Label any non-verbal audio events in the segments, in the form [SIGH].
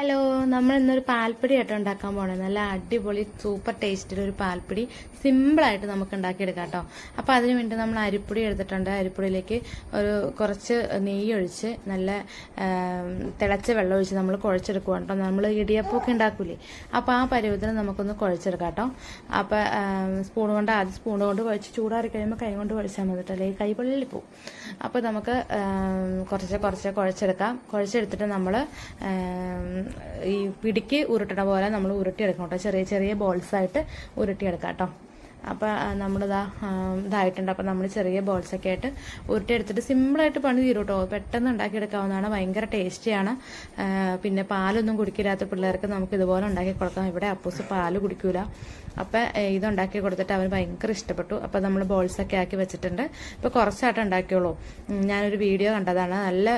Hello നമ്മൾ ഇന്നൊരു പാൽപ്പൊടി ആയിട്ട് ഉണ്ടാക്കാൻ പോകണം നല്ല അടിപൊളി സൂപ്പർ ടേസ്റ്റിൽ ഒരു പാൽപ്പൊടി സിമ്പിളായിട്ട് നമുക്ക് ഉണ്ടാക്കിയെടുക്കാം കേട്ടോ അപ്പോൾ അതിന് വേണ്ടി നമ്മൾ അരിപ്പൊടി എടുത്തിട്ടുണ്ട്. അരിപ്പൊടിയിലേക്ക് ഒരു കുറച്ച് നെയ്യ് ഒഴിച്ച് നല്ല തിളച്ച വെള്ളം ഒഴിച്ച് നമ്മൾ കുഴച്ചെടുക്കുക കേട്ടോ നമ്മൾ ഇടിയപ്പമൊക്കെ ഉണ്ടാക്കൂലേ? അപ്പോൾ ആ പരുവത്തിന് നമുക്കൊന്ന് കുഴച്ചെടുക്കാം കേട്ടോ അപ്പോൾ സ്പൂൺ കൊണ്ട് ആദ്യം സ്പൂൺ കൊണ്ട് കുഴച്ച് ചൂടാറി കഴിയുമ്പോൾ കൈ കൊണ്ട് കുഴച്ചാൽ മതി കേട്ടോ അല്ലെങ്കിൽ കൈ പൊള്ളി പോവും. അപ്പോൾ നമുക്ക് കുറച്ച് കുറച്ച് കുഴച്ചെടുക്കാം. കുഴച്ചെടുത്തിട്ട് നമ്മൾ ഈ പിടിക്ക് ഉരുട്ടണ പോലെ നമ്മൾ ഉരുട്ടിയെടുക്കണം കേട്ടോ. ചെറിയ ചെറിയ ബോൾസ് ആയിട്ട് ഉരുട്ടിയെടുക്കാം കേട്ടോ. അപ്പോൾ നമ്മളിതാ ഇതായിട്ടുണ്ട്. അപ്പോൾ നമ്മൾ ചെറിയ ബോൾസ് ഒക്കെ ആയിട്ട് ഉരുട്ടിയെടുത്തിട്ട് സിമ്പിളായിട്ട് പണി തീരും കേട്ടോ. പെട്ടെന്ന് ഉണ്ടാക്കിയെടുക്കാവുന്നതാണ്. ഭയങ്കര ടേസ്റ്റിയാണ് പിന്നെ പാലൊന്നും കുടിക്കില്ലാത്ത പിള്ളേർക്ക് നമുക്ക് ഇതുപോലെ ഉണ്ടാക്കി കൊടുക്കാം. ഇവിടെ അപ്പൂസ് പാൽ കുടിക്കൂല. അപ്പം ഇത് ഉണ്ടാക്കി കൊടുത്തിട്ട് അവർ ഭയങ്കര ഇഷ്ടപ്പെട്ടു. അപ്പോൾ നമ്മൾ ബോൾസ് ഒക്കെ ആക്കി വെച്ചിട്ടുണ്ട്. ഇപ്പോൾ കുറച്ചായിട്ട് ഉണ്ടാക്കിയുള്ളൂ. ഞാനൊരു വീഡിയോ കണ്ടതാണ്. നല്ല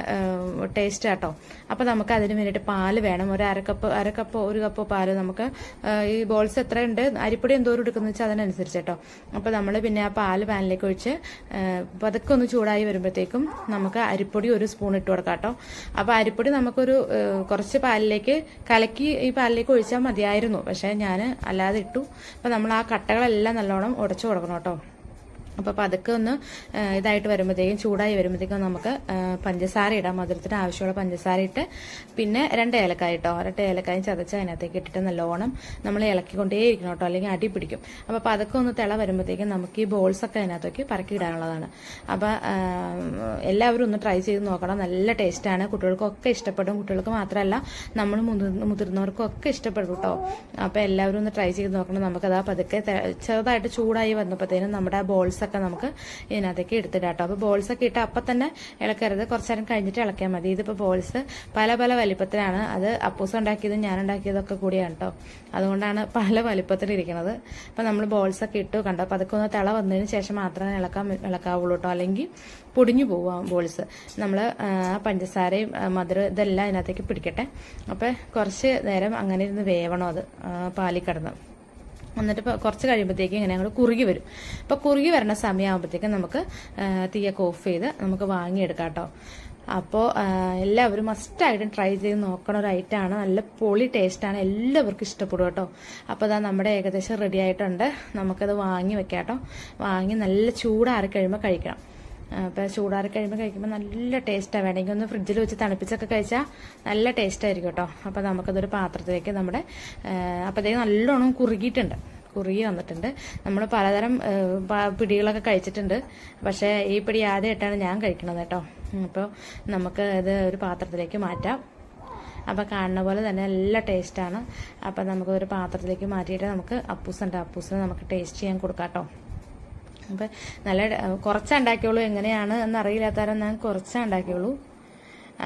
ടേസ്റ്റ് ആട്ടോ അപ്പോൾ നമുക്ക് അതിന് വേണ്ടിയിട്ട് പാൽ വേണം. ഒരു അരക്കപ്പ് അരക്കപ്പോ ഒരു കപ്പ് പാൽ നമുക്ക് ഈ ബോൾസ് എത്രയുണ്ട്? അരിപ്പൊടി എന്തോരം എടുക്കുന്ന വെച്ചാൽ അതിനനുസരിച്ച് കേട്ടോ അപ്പോൾ നമ്മൾ പിന്നെ ആ പാൽ പാനിലേക്ക് ഒഴിച്ച് അതൊക്കെ ഒന്ന് ചൂടായി വരുമ്പോഴത്തേക്കും നമുക്ക് അരിപ്പൊടി ഒരു സ്പൂൺ ഇട്ട് കൊടുക്കാം കേട്ടോ അപ്പോൾ അരിപ്പൊടി നമുക്കൊരു കുറച്ച് പാലിലേക്ക് കലക്കി ഈ പാലിലേക്ക് ഒഴിച്ചാൽ മതിയായിരുന്നു. പക്ഷേ ഞാൻ അല്ലാതെ ഇട്ടു. അപ്പോൾ നമ്മൾ ആ കട്ടകളെല്ലാം നല്ലോണം ഉടച്ചു കൊടുക്കണം കേട്ടോ. അപ്പോൾ പതുക്കെ ഒന്ന് ഇതായിട്ട് വരുമ്പോഴത്തേക്കും ചൂടായി വരുമ്പോഴത്തേക്കും നമുക്ക് പഞ്ചസാര ഇടാം. മധുരത്തിന് ആവശ്യമുള്ള പഞ്ചസാര ഇട്ട് പിന്നെ രണ്ട് ഏലക്കായ ഇട്ടോ ഒരട്ട ഏലക്കായും ചതച്ച് അതിനകത്തേക്ക് ഇട്ടിട്ട് നല്ലോണം നമ്മൾ ഇളക്കിക്കൊണ്ടേയിരിക്കണം കേട്ടോ അല്ലെങ്കിൽ അടി പിടിക്കും. അപ്പോൾ പതുക്കെ ഒന്ന് തിള വരുമ്പോഴത്തേക്കും നമുക്ക് ഈ ബോൾസൊക്കെ അതിനകത്തേക്ക് പറക്കി ഇടാനുള്ളതാണ്. അപ്പോൾ എല്ലാവരും ഒന്ന് ട്രൈ ചെയ്ത് നോക്കണം. നല്ല ടേസ്റ്റാണ് കുട്ടികൾക്കൊക്കെ ഇഷ്ടപ്പെടും. കുട്ടികൾക്ക് മാത്രമല്ല നമ്മൾ മുതിർന്ന മുതിർന്നവർക്കും ഒക്കെ ഇഷ്ടപ്പെടും കേട്ടോ. അപ്പോൾ എല്ലാവരും ഒന്ന് ട്രൈ ചെയ്ത് നോക്കണം. നമുക്കത് ആ പതുക്കെ ചെറുതായിട്ട് ചൂടായി വന്നപ്പോഴത്തേനും നമ്മുടെ ബോൾസ് ഒക്കെ നമുക്ക് ഇതിനകത്തേക്ക് എടുത്തിടാം കേട്ടോ. അപ്പോൾ ബോൾസ് ഒക്കെ ഇട്ട് അപ്പം തന്നെ ഇളക്കരുത്. കുറച്ച് നേരം കഴിഞ്ഞിട്ട് ഇളക്കിയാൽ മതി. ഇതിപ്പോൾ ബോൾസ് പല പല വലിപ്പത്തിലാണ്. അത് അപ്പൂസ് ഉണ്ടാക്കിയതും ഞാൻ ഉണ്ടാക്കിയതൊക്കെ കൂടിയാണ് കേട്ടോ. അതുകൊണ്ടാണ് പല വലിപ്പത്തിലിരിക്കുന്നത് അപ്പം നമ്മൾ ബോൾസ് ഒക്കെ ഇട്ടു കണ്ടോ? അപ്പോൾ അതൊക്കെ ഒന്ന് തിള വന്നതിന് ശേഷം മാത്രമേ ഇളക്കാൻ ഇളക്കാവുള്ളൂ കേട്ടോ. അല്ലെങ്കിൽ പൊടിഞ്ഞു പോവാം ബോൾസ്. നമ്മൾ പഞ്ചസാരയും മധുര ഇതെല്ലാം ഇതിനകത്തേക്ക് പിടിക്കട്ടെ. അപ്പോൾ കുറച്ച് നേരം അങ്ങനെ ഇരുന്ന് വേവണം അത് പാലിക്കടന്ന്. എന്നിട്ട് കുറച്ച് കഴിയുമ്പോഴത്തേക്കും ഇങ്ങനെ അങ്ങോട്ട് കുറുകി വരും. അപ്പോൾ കുറുകി വരുന്ന സമയമാകുമ്പോഴത്തേക്കും നമുക്ക് തീയൊക്കെ ഓഫ് ചെയ്ത് നമുക്ക് വാങ്ങിയെടുക്കാം കേട്ടോ അപ്പോൾ എല്ലാവരും മസ്റ്റായിട്ടും ട്രൈ ചെയ്ത് നോക്കണ ഒരു ഐറ്റമാണ് നല്ല പൊളി ടേസ്റ്റാണ് എല്ലാവർക്കും ഇഷ്ടപ്പെടും കേട്ടോ. അപ്പോൾ അതാ നമ്മുടെ ഏകദേശം റെഡി ആയിട്ടുണ്ട്. നമുക്കത് വാങ്ങി വെക്കാം കേട്ടോ വാങ്ങി നല്ല ചൂടാറി കഴിയുമ്പോൾ കഴിക്കണം. അപ്പോൾ ചൂടാറി കഴിയുമ്പോൾ കഴിക്കുമ്പോൾ നല്ല ടേസ്റ്റാണ് വേണമെങ്കിൽ ഒന്ന് ഫ്രിഡ്ജിൽ വെച്ച് തണുപ്പിച്ചൊക്കെ കഴിച്ചാൽ നല്ല ടേസ്റ്റായിരിക്കും കേട്ടോ. അപ്പോൾ നമുക്കതൊരു പാത്രത്തിലേക്ക് നമ്മുടെ അപ്പോഴത്തേക്ക് നല്ലോണം കുറുകിയിട്ടുണ്ട്. കുറുകി വന്നിട്ടുണ്ട്. നമ്മൾ പലതരം പിടികളൊക്കെ കഴിച്ചിട്ടുണ്ട്. പക്ഷേ ഈ പിടി ആദ്യമായിട്ടാണ് ഞാൻ കഴിക്കണത് കേട്ടോ. അപ്പോൾ നമുക്ക് ഇത് ഒരു പാത്രത്തിലേക്ക് മാറ്റാം. അപ്പോൾ കാണുന്ന പോലെ തന്നെ നല്ല ടേസ്റ്റാണ് അപ്പോൾ നമുക്ക് ഒരു പാത്രത്തിലേക്ക് മാറ്റിയിട്ട് നമുക്ക് അപ്പൂസുണ്ട് അപ്പൂസിന് നമുക്ക് ടേസ്റ്റ് ചെയ്യാൻ കൊടുക്കാം കേട്ടോ. അപ്പം നല്ല കുറച്ചേ ഉണ്ടാക്കിയുള്ളൂ. എങ്ങനെയാണ് എന്നറിയില്ലാത്തവരെ ഞാൻ കുറച്ചേ ഉണ്ടാക്കിയുള്ളൂ.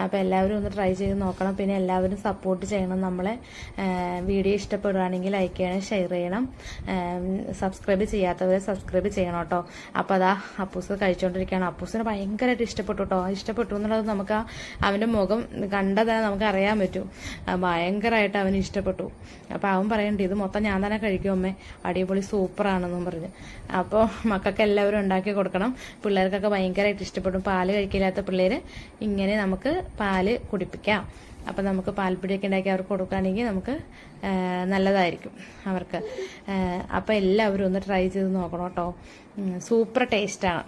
അപ്പോൾ എല്ലാവരും ഒന്ന് ട്രൈ ചെയ്ത് നോക്കണം. പിന്നെ എല്ലാവരും സപ്പോർട്ട് ചെയ്യണം നമ്മളെ. വീഡിയോ ഇഷ്ടപ്പെടുകയാണെങ്കിൽ ലൈക്ക് ചെയ്യണം ഷെയർ ചെയ്യണം. സബ്സ്ക്രൈബ് ചെയ്യാത്തവരെ സബ്സ്ക്രൈബ് ചെയ്യണം കേട്ടോ. അപ്പോൾ അതാ അപ്പൂസ് കഴിച്ചുകൊണ്ടിരിക്കുകയാണ് അപ്പൂസിന് ഭയങ്കരമായിട്ട് ഇഷ്ടപ്പെട്ടു കേട്ടോ. ഇഷ്ടപ്പെട്ടു എന്നുള്ളത് നമുക്ക് അവന്റെ മുഖം കണ്ടാൽ തന്നെ നമുക്ക് അറിയാൻ പറ്റും. ഭയങ്കരമായിട്ട് അവന് ഇഷ്ടപ്പെട്ടു. അപ്പോൾ അവൻ പറയണ്ട ഇത് മൊത്തം ഞാൻ തന്നെ കഴിക്കും അമ്മേ. അടിപൊളി സൂപ്പറാണെന്നും പറഞ്ഞ്. അപ്പോൾ മക്കൾക്ക് എല്ലാവരും ഉണ്ടാക്കി കൊടുക്കണം. പിള്ളേർക്കൊക്കെ ഭയങ്കരമായിട്ട് ഇഷ്ടപ്പെടും പാൽ കഴിക്കില്ലാത്ത പിള്ളേർ ഇങ്ങനെ നമുക്ക് പാൽ കുടിപ്പിക്കാം. അപ്പം നമുക്ക് പാൽപ്പൊടിയൊക്കെ ഉണ്ടാക്കി അവർക്ക് കൊടുക്കുകയാണെങ്കിൽ നമുക്ക് നല്ലതായിരിക്കും അവർക്ക്. അപ്പം എല്ലാവരും ഒന്ന് ട്രൈ ചെയ്ത് നോക്കണം കേട്ടോ. സൂപ്പർ ടേസ്റ്റാണ്.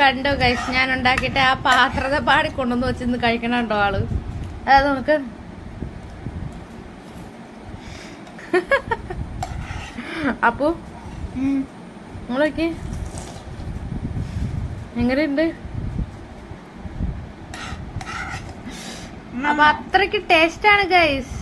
കണ്ടോ കഴിച്ച് ഞാൻ ഉണ്ടാക്കിയിട്ട് ആ പാത്രത്തെ പാടി കൊണ്ടുവന്ന് കഴിക്കണം ട്ടോ ആൾ. അതായത് നമുക്ക്. [LAUGHS] അപ്പോൾ നിങ്ങളൊക്കെ എങ്ങനെയുണ്ട്? അപ്പൊ അത്രയ്ക്ക് ടേസ്റ്റ് ആണ് ഗൈസ്